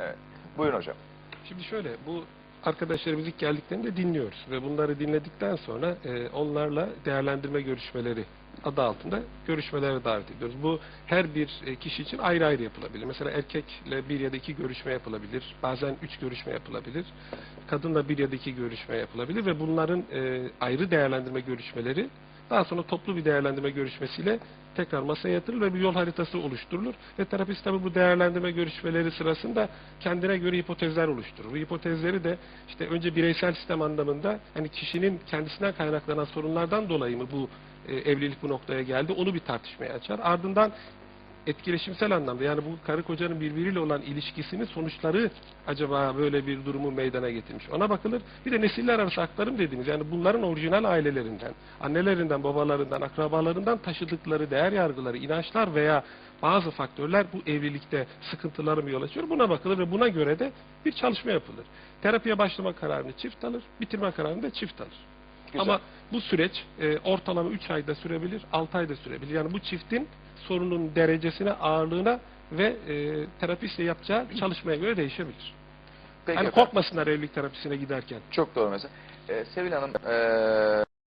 Evet. Buyurun hocam. Şimdi şöyle bu arkadaşlarımız ilk geldiklerinde dinliyoruz ve bunları dinledikten sonra e, onlarla değerlendirme görüşmeleri adı altında görüşmelere davet ediyoruz. Bu her bir e, kişi için ayrı ayrı yapılabilir. Mesela erkekle bir ya da iki görüşme yapılabilir. Bazen üç görüşme yapılabilir. Kadınla bir ya da iki görüşme yapılabilir ve bunların e, ayrı değerlendirme görüşmeleri daha sonra toplu bir değerlendirme görüşmesiyle tekrar masaya yatırılır ve bir yol haritası oluşturulur. Ve terapist tabi bu değerlendirme görüşmeleri sırasında kendine göre hipotezler oluşturur. Bu hipotezleri de işte önce bireysel sistem anlamında hani kişinin kendisinden kaynaklanan sorunlardan dolayı mı bu e, evlilik bu noktaya geldi onu bir tartışmaya açar. Ardından etkileşimsel anlamda yani bu karı kocanın birbiriyle olan ilişkisinin sonuçları acaba böyle bir durumu meydana getirmiş. Ona bakılır. Bir de nesiller arası aktarım dediğimiz yani bunların orijinal ailelerinden, annelerinden, babalarından, akrabalarından taşıdıkları değer yargıları, inançlar veya bazı faktörler bu evlilikte sıkıntılara mı yol açıyor? Buna bakılır ve buna göre de bir çalışma yapılır. Terapiye başlama kararını çift alır, bitirme kararını da çift alır. Güzel. Ama bu süreç e, ortalama 3 ayda sürebilir, 6 ayda sürebilir. Yani bu çiftin sorunun derecesine, ağırlığına ve e, terapistle yapacağı çalışmaya göre değişebilir. Peki hani efendim. korkmasınlar evlilik terapisine giderken. Çok doğru mesela. Ee, Sevil Hanım, ee,